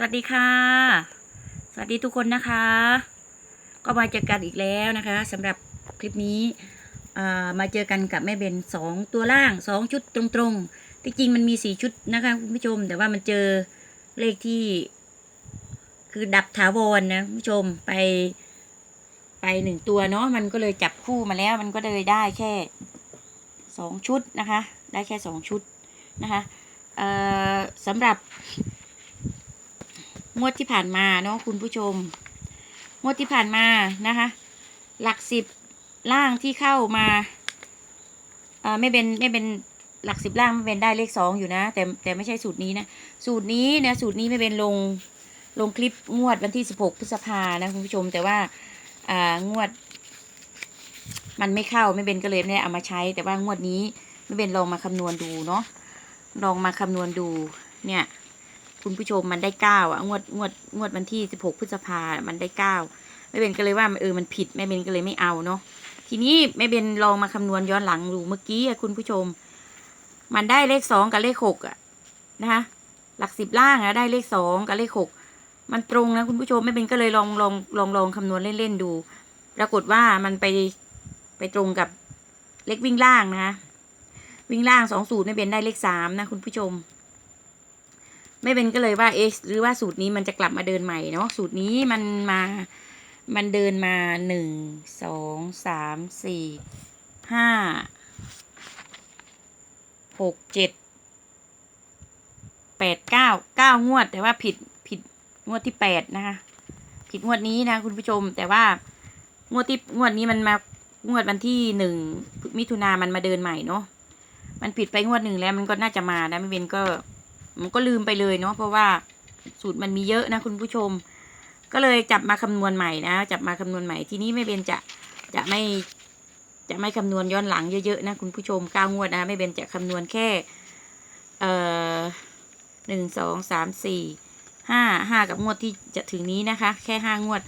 สวัสดีค่ะ สวัสดีทุกคนนะคะ ก็มาเจอกันอีกแล้วนะคะสำหรับคลิปนี้มาเจอกันกับแม่เบนสองตัวล่างสองชุดตรงๆที่จริงมันมีสี่ชุดนะคะคุณผู้ชม แต่ว่ามันเจอเลขที่ คือดับถาวรนะคุณผู้ชมไปไปหนึ่งตัวเนาะมันก็เลยจับคู่มาแล้ว มันก็เลยได้แค่สองชุดนะคะ ได้แค่สองชุดนะคะสำหรับ งวดที่ผ่านมาเนาะคุณผู้ชม งวดที่ผ่านมานะคะ หลักสิบล่างที่เข้ามาเอ่อไม่เป็นไม่เป็นหลักสิบล่างไม่เป็นได้เลขสองอยู่นะ แต่แต่ไม่ใช่สูตรนี้นะ สูตรนี้นะสูตรนี้ไม่เป็นลงลงคลิปงวดวันที่สิบหกพฤษภานะคุณผู้ชมแต่ว่าอ่างวด มันไม่เข้าไม่เป็นก็เลยไม่ได้เอามาใช้ แต่ว่างวดนี้ไม่เป็นลองมาคำนวณดูเนาะลองมาคำนวณดูเนี่ย คุณผู้ชมมันได้เก้าอะงวดงวดงวดวันที่สิบหกพฤษภามันได้เก้าแม่เบนก็เลยว่าเออมันผิดแม่เบนก็เลยไม่เอาเนาะทีนี้แม่เบนลองมาคำนวณย้อนหลังดูเมื่อกี้อะคุณผู้ชม มันได้เลขสองกับเลขหกอะนะคะหลักสิบล่างอะได้เลขสองกับเลขหกมันตรงนะคุณผู้ชมแม่เบนก็เลยลองลองลองลองคำนวณเล่นๆดู ปรากฏว่ามันไปไปตรงกับเลขวิ่งล่างนะคะวิ่งล่างสองสูตรแม่เบนได้เลขสามนะคุณผู้ชม ไม่เป็นก็เลยว่าเอ๊ะหรือว่าสูตรนี้มันจะกลับมาเดินใหม่เนาะสูตรนี้มันมามันเดินมาหนึ่งสองสามสี่ห้าหกเจ็ดแปดเก้าเก้างวด แต่ว่าผิดผิดงวดที่แปดนะคะ ผิดงวดนี้นะคุณผู้ชม แต่ว่างวดที่งวดนี้มันมางวดวันที่หนึ่งมิถุนามันมาเดินใหม่เนาะมันผิดไปงวดหนึ่งแล้วมันก็น่าจะมานะไม่เป็นก็ มันก็ลืมไปเลยเนาะเพราะว่าสูตรมันมีเยอะนะคุณผู้ชม ก็เลยจับมาคำนวณใหม่นะ จับมาคำนวณใหม่ทีนี้ไม่เป็นจะจะไม่จะไม่คำนวณย้อนหลังเยอะๆนะคุณผู้ชมเก้างวดนะไม่เป็นจะคำนวณแค่เอ่อหนึ่งสองสามสี่ห้าห้ากับงวดที่จะถึงนี้นะคะ แค่ห้างวด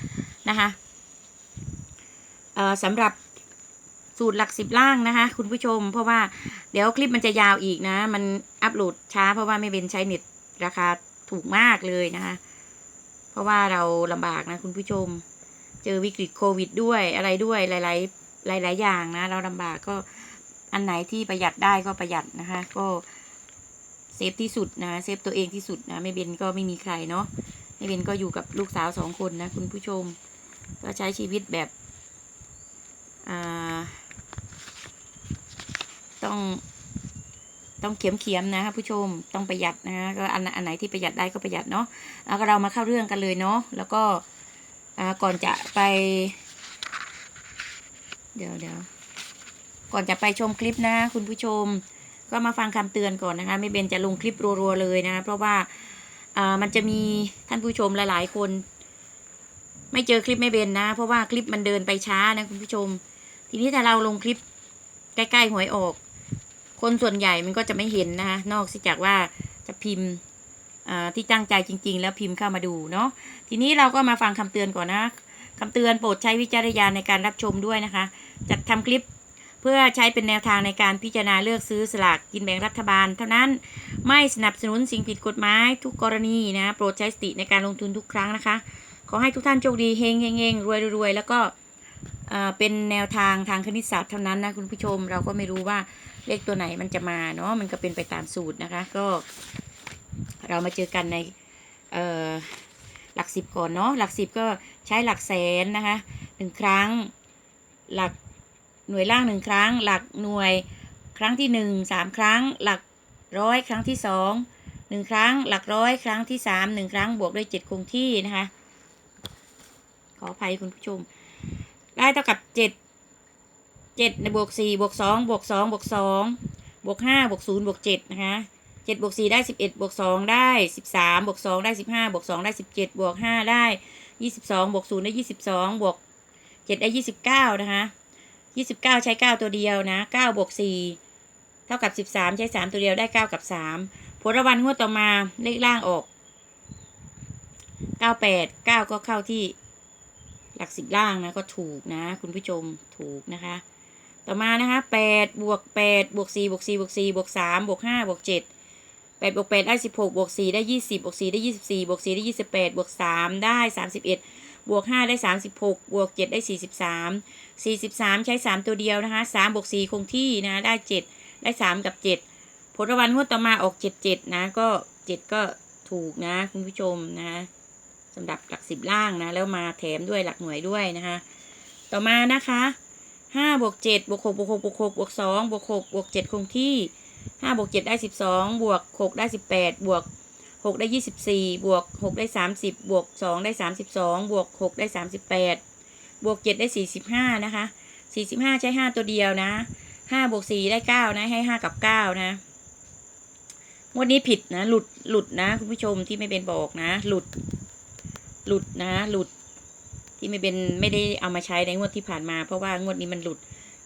นะคะเอ่อสำหรับ สูตรหลักสิบล่างนะคะ คุณผู้ชม เพราะว่าเดี๋ยวคลิปมันจะยาวอีกนะ มันอัปโหลดช้า เพราะว่าไม่เป็นใช้เน็ตราคาถูกมากเลยนะคะ เพราะว่าเราลำบากนะคุณผู้ชม เจอวิกฤตโควิดด้วยอะไรด้วยหลาย ๆ หลาย ๆ อย่างนะ เราลำบากก็อันไหนที่ประหยัดได้ก็ประหยัดนะคะ ก็เซฟที่สุดนะเซฟตัวเองที่สุดนะไม่เบนก็ไม่มีใครเนาะไม่เบนก็อยู่กับลูกสาวสองคนนะคุณผู้ชม ก็ใช้ชีวิตแบบอ่า ต้อง ต้องเขียมเขียมๆนะคะผู้ชมต้องประหยัดนะคะก็อันอันไหนที่ประหยัดได้ก็ประหยัดเนาะแล้วก็เรามาเข้าเรื่องกันเลยเนาะแล้วก็ก่อนจะไป เดี๋ยวเดี๋ยวก่อนจะไปชมคลิปนะ คุณผู้ชม ก็มาฟังคำเตือนก่อนนะคะไม่เบนจะลงคลิปรัวๆเลยนะ เพราะว่าอ่ามันจะมีท่านผู้ชมหลาย ๆ คน ไม่เจอคลิปไม่เบนนะ เพราะว่าคลิปมันเดินไปช้านะคุณผู้ชม ทีนี้ถ้าเราลงคลิปใกล้ๆหวยออก คนส่วนใหญ่มันก็จะไม่เห็นนะคะนอกจากว่าจะพิมพ์ที่ตั้งใจจริง ๆ แล้วพิมพ์เข้ามาดูเนาะทีนี้เราก็มาฟังคำเตือนก่อนนะคำเตือนโปรดใช้วิจารณญาณในการรับชมด้วยนะคะ จัดทำคลิปเพื่อใช้เป็นแนวทางในการพิจารณาเลือกซื้อสลากกินแบ่งรัฐบาล เท่านั้นไม่สนับสนุนสิ่งผิดกฎหมายทุกกรณีนะ โปรดใช้สติในการลงทุนทุกครั้งนะคะ ขอให้ทุกท่านโชคดีเฮงเฮงเฮงรวยรวยแล้วก็ เป็นแนวทางทางคณิตศาสตร์เท่านั้นนะคุณผู้ชมเราก็ไม่รู้ว่าเลขตัวไหนมันจะมาเนาะมันก็เป็นไปตามสูตรนะคะ ก็ เรามาเจอกันในหลักสิบก่อนเนาะหลักสิบก็ใช้หลักแสนนะคะหนึ่งครั้ง หลักหน่วยล่างหนึ่งครั้ง หลักหน่วยครั้งที่หนึ่งสามครั้ง หลักร้อยครั้งที่สองหนึ่งครั้ง หลักร้อยครั้งที่สามหนึ่งครั้งบวกด้วยเจ็ดคงที่นะคะ ขออภัยคุณผู้ชม ได้เท่ากับเจ็ดเจ็ดในบวกสี่บวกสองบวกสองบวกสองบวกห้าบวกศูนย์บวกเจ็ดนะคะเจ็ดบวกสี่ได้สิบเอ็ดบวกสองได้สิบสามบวกสองได้สิบห้าบวกสองได้สิบเจ็ดบวกห้าได้ยี่สิบสองบวกศูนย์ได้ยี่สิบสองบวกเจ็ดได้ยี่สิบเก้านะคะยี่สิบเก้าใช้เก้าตัวเดียวนะเก้าบวกสี่เท่ากับสิบสามใช้สามตัวเดียวได้เก้ากับสามผลรางวัลงวดต่อมาเลขล่างออกเก้าแปดเก้าก็เข้าที่ หลักสิบล่างนะก็ถูกนะ คุณผู้ชมถูกนะคะ ต่อมานะคะแปดบวกแปดบวกสี่บวกสี่บวกสี่บวกสามบวกห้าบวกเจ็ดแปดบวกแปดได้สิบหกบวกสี่ได้ยี่สิบบวกสี่ได้ยี่สิบสี่บวกสี่ได้ยี่สิบแปดบวกสามได้สามสิบเอ็ดบวกห้าได้สามสิบหกบวกเจ็ดได้สี่สิบสามสี่สิบสามใช้สามตัวเดียวนะคะสามบวกสี่คงที่นะได้เจ็ดได้สามกับเจ็ดผลรางวัลงวดต่อมาออกเจ็ดเจ็ดนะก็เจ็ดก็ถูกนะคุณผู้ชมนะ สำหรับหลักสิบล่างนะ แล้วมาแถมด้วยหลักหน่วยด้วยนะคะ ต่อมานะคะห้าบวกเจ็ดบวกหกบวกหกบวกหกบวกสองบวกหกบวกเจ็ดคงที่ห้าบวกเจ็ดได้สิบสองบวกหกได้สิบแปดบวกหกได้ยี่สิบสี่บวกหกได้สามสิบบวกสองได้สามสิบสองบวกหกได้สามสิบแปดบวกเจ็ดได้สี่สิบห้านะคะสี่สิบห้าใช้ห้าตัวเดียวนะห้าบวกสี่ได้เก้านะ ให้ห้ากับเก้านะงวดนี้ผิดนะ หลุดหลุดนะ คุณผู้ชมที่ไม่เป็นบอกนะ หลุด หลุดนะ หลุด ที่ไม่เป็นไม่ได้เอามาใช้ในงวดที่ผ่านมา เพราะว่างวดนี้มันหลุด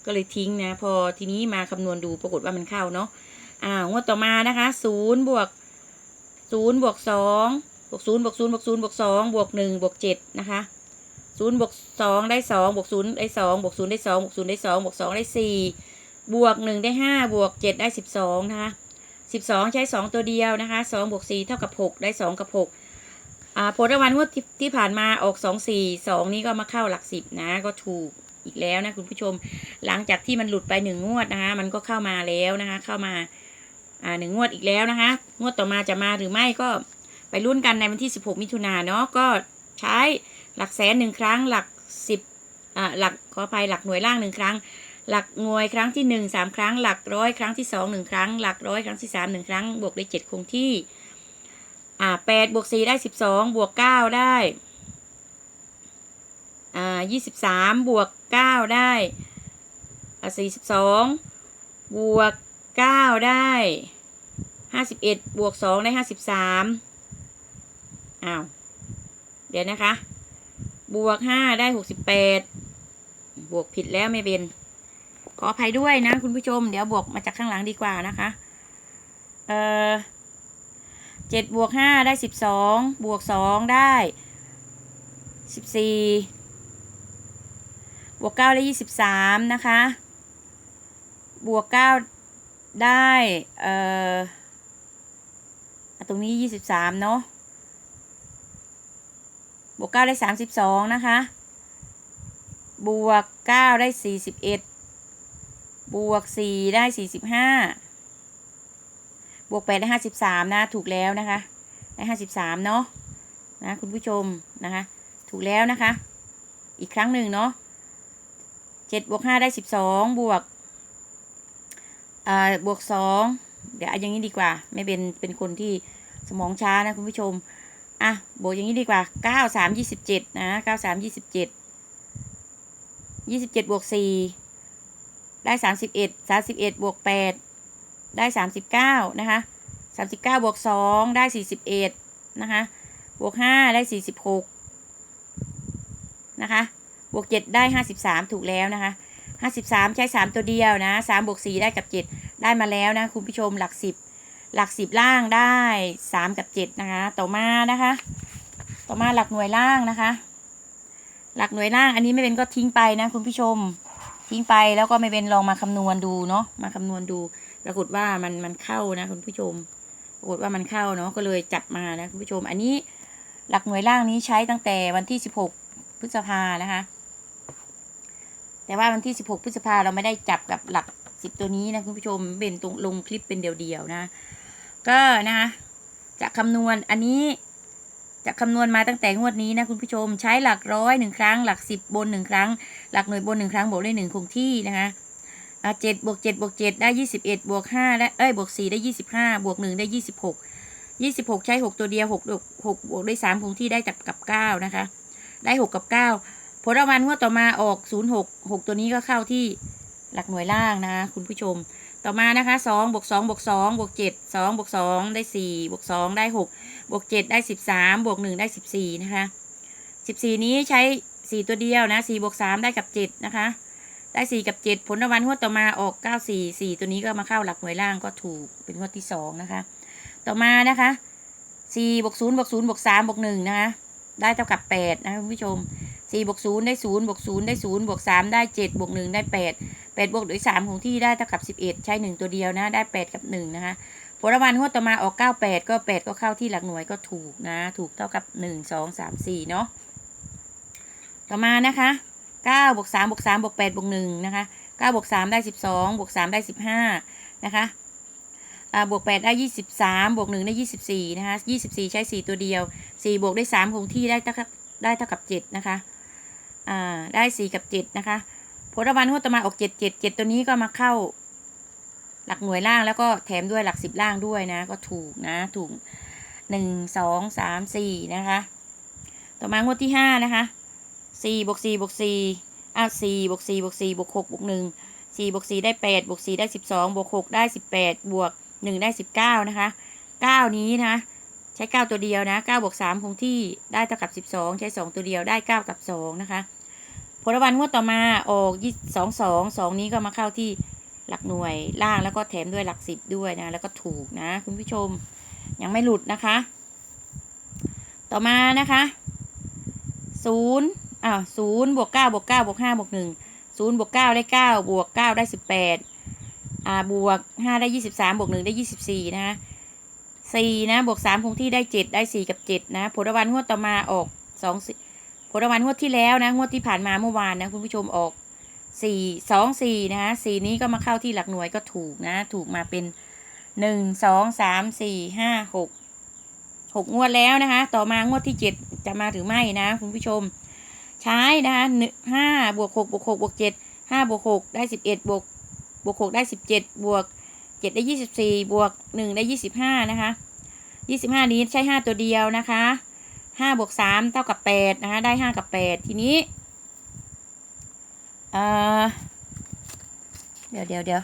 ก็เลยทิ้งนะ พอทีนี้มาคำนวณดูปรากฏว่ามันเข้าเนาะอ่างวดต่อมานะคะศูนย์บวกศูนย์บวกสองบวกศูนย์บวกศูนย์บวกศูนย์บวกสองบวกหนึ่งบวกเจ็ดนะคะศูนย์บวกสองได้สองบวกศูนย์ได้สองบวกศูนย์ได้สองบวกศูนย์ได้สองบวกสองได้สี่บวกหนึ่งได้ห้าบวกเจ็ดได้สิบสองนะคะสิบสองใช้สองตัวเดียวนะคะสองบวกสี่เท่ากับหกได้สองกับหก ผลรางวัลงวดที่ผ่านมาออกสองสี่สองนี้ก็มาเข้าหลักสิบนะ ก็ถูกอีกแล้วนะคุณผู้ชม หลังจากที่มันหลุดไปหนึ่งงวดนะคะ มันก็เข้ามาแล้วนะคะ เข้ามาอ่าหนึ่งงวดอีกแล้วนะคะ งวดต่อมาจะมาหรือไม่ก็ไปรุ่นกันในวันที่ 16 มิถุนาเนาะก็ใช้หลักแสนหนึ่งครั้งหลักสิบอ่าหลักขออภัยหลักหน่วยล่างหนึ่งครั้ง หลักหน่วยครั้งที่หนึ่งสามครั้ง หลักร้อยครั้งที่สองหนึ่งครั้ง หลักร้อยครั้งที่สามหนึ่งครั้งบวกด้เจ็ดคงที่ อ่าแปดบวกสี่ได้สิบสองบวกเก้าได้อ่ายี่สิบสามบวกเก้าได้อ่าสี่สิบสองบวกเก้าได้ห้าสิบเอ็ดบวกสองได้ห้าสิบสามอ้าว เดี๋ยวนะคะ บวกห้าได้หกสิบแปดบวกผิดแล้วไม่เป็น ขออภัยด้วยนะคุณผู้ชม เดี๋ยวบวกมาจากข้างหลังดีกว่านะคะ เอ่อ เจ็ดบวกห้าได้สิบสองบวกสองได้สิบสี่บวกเก้าได้ยี่สิบสามนะคะ บวกเก้าได้เอ่อตรงนี้ยี่สิบสามเนาะบวกเก้าได้สามสิบสองนะคะ บวกเก้าได้สี่สิบเอ็ดบวกสี่ได้สี่สิบห้า วกแปดได้ห้าสิบสามนะ ถูกแล้วนะคะ ได้ห้าสิบสามเนาะนะคุณผู้ชมนะคะ ถูกแล้วนะคะ อีกครั้งหนึ่งเนาะเจ็ดบวกห้าได้สิบสองบวกอ่าบวกสองเดี๋ยวเอาอย่างนี้ดีกว่า ไม่เป็นเป็นคนที่สมองช้านะคุณผู้ชมอะบวกอย่างนี้ดีกว่าเก้าสามยี่สิบเจ็ดนะเก้าสามยี่สิบเจ็ดยี่สิบเจ็ดบวกสี่ได้สามสิบเอ็ดสามสิบเอ็ดบวกแปด ได้สามสิบเก้านะคะสามสิบเก้าบวกสองได้สี่สิบเอ็ดนะคะ บวกห้าได้สี่สิบหกนะคะ บวกเจ็ดได้ห้าสิบสามถูกแล้วนะคะห้าสิบสามใช้สามตัวเดียวนะสามบวกสี่ได้กับเจ็ดได้มาแล้วนะคุณผู้ชมหลักสิบหลักสิบล่างได้สามกับเจ็ดนะคะ ต่อมานะคะ ต่อมาหลักหน่วยล่างนะคะ หลักหน่วยล่างอันนี้ไม่เป็นก็ทิ้งไปนะคุณผู้ชมทิ้งไปแล้วก็ไม่เป็นลองมาคำนวณดูเนาะมาคำนวณดู ปรากฏว่ามันมันเข้านะคุณผู้ชม ปรากฏว่ามันเข้าเนาะก็เลยจัดมานะคุณผู้ชม อันนี้หลักหน่วยล่างนี้ใช้ตั้งแต่วันที่สิบหกพฤษภานะคะ แต่ว่าวันที่สิบหกพฤษภาเราไม่ได้จับกับหลักสิบตัวนี้นะคุณผู้ชมเป็นตรงลงคลิปเป็นเดียวๆนะ ก็นะคะจะคำนวณอันนี้จะคำนวณมาตั้งแต่งวดนี้นะคุณผู้ชมใช้หลักร้อยหนึ่งครั้ง หลักสิบบนหนึ่งครั้ง หลักหน่วยบนหนึ่งครั้งบวกด้วยหนึ่งคงที่นะคะ อ่าเจ็ดบวกเจ็ดบวกเจ็ดได้ยี่สิบเอ็ดบวกห้าได้เอ้ยบวกสี่ได้ยี่สิบห้าบวกหนึ่งได้ยี่สิบหกยี่สิบหกใช้หกตัวเดียวหกหกหกบวกด้วยสามคงที่ได้กับกับเก้านะคะ ได้หกกับเก้าผลรางวัลงวดต่อมาออกศูนย์หกหกตัวนี้ก็เข้าที่หลักหน่วยล่างนะคุณผู้ชม ต่อมานะคะสองบวกสองบวกสองบวกเจ็ดสองบวกสองได้สี่บวกสองได้หกบวกเจ็ดได้สิบสามบวกหนึ่งได้สิบสี่นะคะสิบสี่นี้ใช้สี่ตัวเดียวนะสี่บวกสามได้กับเจ็ดนะคะ ได้สี่กับเจ็ดผลรางวัลงวดต่อมาออกเก้าสี่สี่ตัวนี้ก็มาเข้าหลักหน่วยล่างก็ถูกเป็นงวดที่สองนะคะ ต่อมานะคะสี่บวกศูนย์บวกศูนย์บวกสามบวกหนึ่งนะคะ ได้เท่ากับแปดนะคะคุณผู้ชมสี่บวกศูนย์ได้ศูนย์บวกศูนย์ได้ศูนย์บวกสามได้เจ็ดบวกหนึ่งได้แปดแปดบวกด้วยสามของที่ได้เท่ากับสิบเอ็ดใช้หนึ่งตัวเดียวนะได้แปดกับหนึ่งนะคะผลรางวันงวดต่อมาออกเก้าแปดก็แปดก็เข้าที่หลักหน่วยก็ถูกนะ ถูกเท่ากับหนึ่งสองสามสี่เนาะต่อมานะคะ เก้าบวกสามบวกสามบวกแปดบวกหนึ่งนะคะเก้าบวกสามได้สิบสองบวกสามได้สิบห้านะคะบวกแปดได้ยี่สิบสามบวกหนึ่งได้ยี่สิบสี่นะคะยี่สิบสี่ใช้สี่ตัวเดียวสี่บวกได้สามคงที่ได้เท่ากับได้เท่ากับเจ็ดนะคะได้สี่กับเจ็ดนะคะ ผลวันงวต่อมาออกเจ็ดเจ็ดเจ็ดตัวนี้ก็มาเข้า หลักหน่วยล่างแล้วก็แถมด้วยหลักสิบล่างด้วยนะ ก็ถูกนะถูกหนึ่งสองสามสี่นะคะ ต่อมางวดที่ห้านะคะ สี่บวกสี่บวกสี่อ้าวสี่บวกสี่บวกสี่บวกหกบวกหนึ่งสี่บวกสี่ได้แปดบวกสี่ได้สิบสองบวกหกได้สิบแปดบวกหนึ่งได้สิบเก้านะคะเก้านี้นะใช้เก้าตัวเดียวนะเก้าบวกสามคงที่ได้เท่ากับสิบสองใช้สองตัวเดียวได้เก้ากับสองนะคะ ผลวันงวดต่อมาออกยี่สองสองสองนี้ก็มาเข้าที่หลักหน่วยล่างแล้วก็แถมด้วยหลักสิบด้วยนะ แล้วก็ถูกนะคุณผู้ชมยังไม่หลุดนะคะ ต่อมานะคะศูนย์ อ้าวศูนย์บวกเก้าบวกเก้าบวกห้าบวกหนึ่งศูนย์บวกเก้าได้เก้าบวกเก้าได้สิบแปดอ่าบวกห้าได้ยี่สิบสามบวกหนึ่งได้ยี่สิบสี่นะคะสี่นะบวกสามคงที่ได้เจ็ดได้สี่กับเจ็ดนะผลวันงวดต่อมาออกสองผลวันงวดที่แล้วนะงวดที่ผ่านมาเมื่อวานนะคุณผู้ชมออกสี่สองสี่นะคะสี่นี้ก็มาเข้าที่หลักหน่วยก็ถูกนะถูกมาเป็นหนึ่งสองสามสี่ห้าหกหกงวดแล้วนะคะ ต่อมางวดที่เจ็ดจะมาหรือไม่นะคุณผู้ชม ใช้นะคะหนึ่งห้าบวกหกบวกหกบวกเจ็ดห้าบวกหกได้สิบเอ็ดบวกบวกหกได้สิบเจ็ดบวกเจ็ดได้ยี่สิบสี่บวกหนึ่งได้ยี่สิบห้านะคะยี่สิบห้านี้ใช้ห้าตัวเดียวนะคะห้าบวกสามเท่ากับแปดนะคะได้ห้ากับแปดทีนี้เอ่อเดี๋ยวเดี๋ยวเดี๋ยว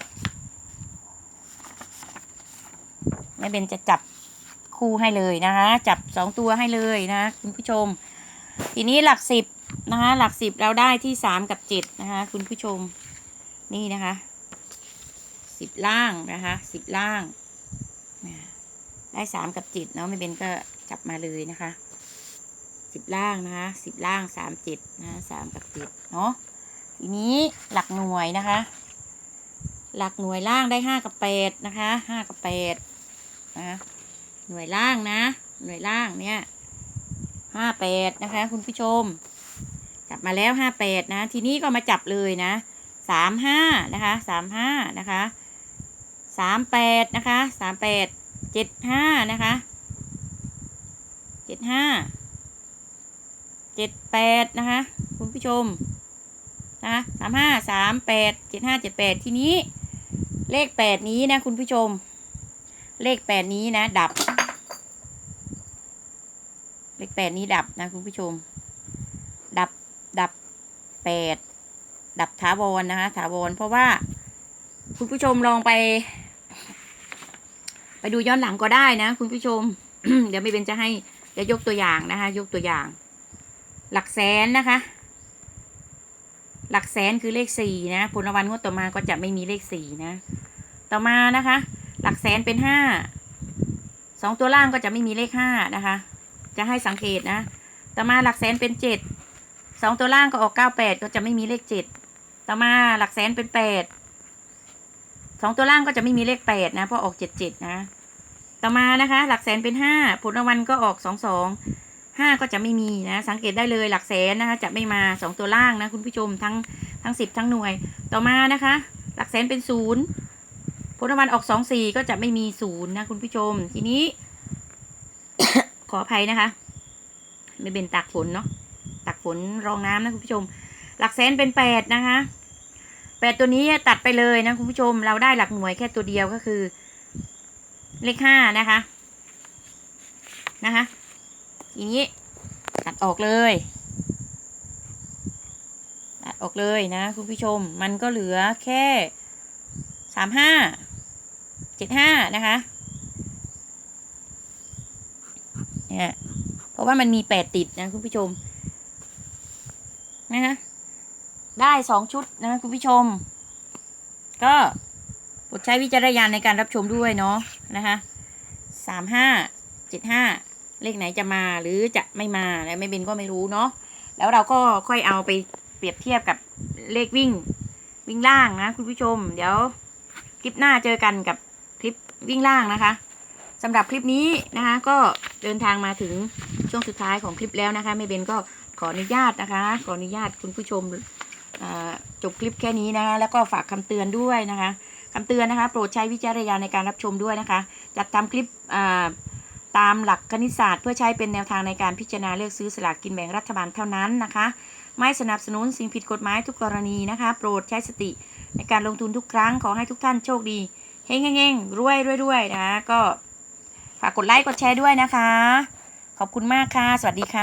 แม่เบนจะจับคู่ให้เลยนะคะ จับสองตัวให้เลยนะคุณผู้ชม ทีนี้หลักสิบ นะคะ หลักสิบเราได้ที่สามกับเจ็ดนะคะ คุณผู้ชมนี่นะคะสิบล่างนะคะสิบล่างนะได้สามกับเจ็ดเนาะแม่เบนก็จับมาเลยนะคะสิบล่างนะคะสิบล่างสามเจ็ดนะสามกับเจ็ดเนาะทีนี้หลักหน่วยนะคะ หลักหน่วยล่างได้ห้ากับแปดนะคะห้ากับแปดนะคะหน่วยล่างนะ หน่วยล่างเนี่ยห้าแปดนะคะ คุณผู้ชม จับมาแล้วห้าแปดนะ ทีนี้ก็มาจับเลยนะสามห้านะคะสามห้านะคะสามแปดนะคะสามแปดเจ็ดห้านะคะเจ็ดห้าเจ็ดแปดนะคะ คุณผู้ชมนะสามห้าสามแปดเจ็ดห้าเจ็ดแปดทีนี้ เลขแปดนี้นะคุณผู้ชม เลขแปดนี้นะ ดับ เลขแปดนี้ดับนะคุณผู้ชม ปดดับถาวรนะคะถาวรเพราะว่า คุณผู้ชมลองไป ไปดูย้อนหลังก็ได้นะคุณผู้ชม เดี๋ยวไม่เป็นจะให้จะยกตัวอย่างนะคะ ยกตัวอย่าง หลักแสนนะคะ หลักแสนคือเลขสี่นะผลรางวัลงวดต่อมาก็จะไม่มีเลขสี่นะ ต่อมานะคะ หลักแสนเป็นห้าสองตัวล่างก็จะไม่มีเลขห้านะคะ จะให้สังเกตนะ ต่อมาหลักแสนเป็นเจ็ด สองตัวล่างก็ออกเก้าแปดก็จะไม่มีเลขเจ็ดต่อมาหลักแสนเป็นแปดสองตัวล่างก็จะไม่มีเลขแปดนะเพราะออกเจ็ดเจ็ดนะ ต่อมานะคะ หลักแสนเป็นห้าผลรางวัลก็ออกสองสองห้าก็จะไม่มีนะ สังเกตได้เลยหลักแสนนะคะ จะไม่มาสองตัวล่างนะคุณผู้ชมทั้งทั้งสิบทั้งหน่วย ต่อมานะคะ หลักแสนเป็นศูนย์ผลรางวัลออกสองสี่ก็จะไม่มีศูนย์นะคุณผู้ชม ทีนี้ ขออภัยนะคะ ไม่เป็นตักฝนเนาะ ฝนรองน้ำนะคุณผู้ชม หลักแสนเป็นแปดนะคะแปดตัวนี้ตัดไปเลยนะคุณผู้ชม เราได้หลักหน่วยแค่ตัวเดียวก็คือ เลขห้านะคะ นะคะทีนี้ตัดออกเลยตัดออกเลยนะคุณผู้ชม มันก็เหลือแค่สามห้าเจ็ดห้านะคะเนี่ยเพราะว่ามันมีแปดติดนะคุณผู้ชม นะคะได้สองชุดนะคุณผู้ชม ก็โปรดใช้วิจารณญาณในการรับชมด้วยเนาะนะคะสามห้าเจ็ดห้าเลขไหนจะมาหรือจะไม่มาแล้วไม่เบนก็ไม่รู้เนาะแล้วเราก็ค่อยเอาไปเปรียบเทียบกับเลขวิ่ง วิ่งล่างนะคุณผู้ชม เดี๋ยวคลิปหน้าเจอกันกับคลิปวิ่งล่างนะคะสำหรับคลิปนี้นะคะ ก็เดินทางมาถึงช่วงสุดท้ายของคลิปแล้วนะคะแม่เบนก็ ขออนุญาตนะคะ ขออนุญาตคุณผู้ชมจบคลิปแค่นี้นะคะแล้วก็ฝากคำเตือนด้วยนะคะคำเตือนนะคะ โปรดใช้วิจารณญาณในการรับชมด้วยนะคะ จัดทำคลิปตามหลักคณิตศาสตร์ เพื่อใช้เป็นแนวทางในการพิจารณาเลือกซื้อสลากกินแบ่งรัฐบาลเท่านั้นนะคะ ไม่สนับสนุนสิ่งผิดกฎหมายทุกกรณีนะคะ โปรดใช้สติในการลงทุนทุกครั้งขอให้ทุกท่านโชคดีเฮงเฮงรวยรวยรวยนะก็ฝากกดไลค์กดแชร์ด้วยนะคะ ขอบคุณมากค่ะ สวัสดีค่ะ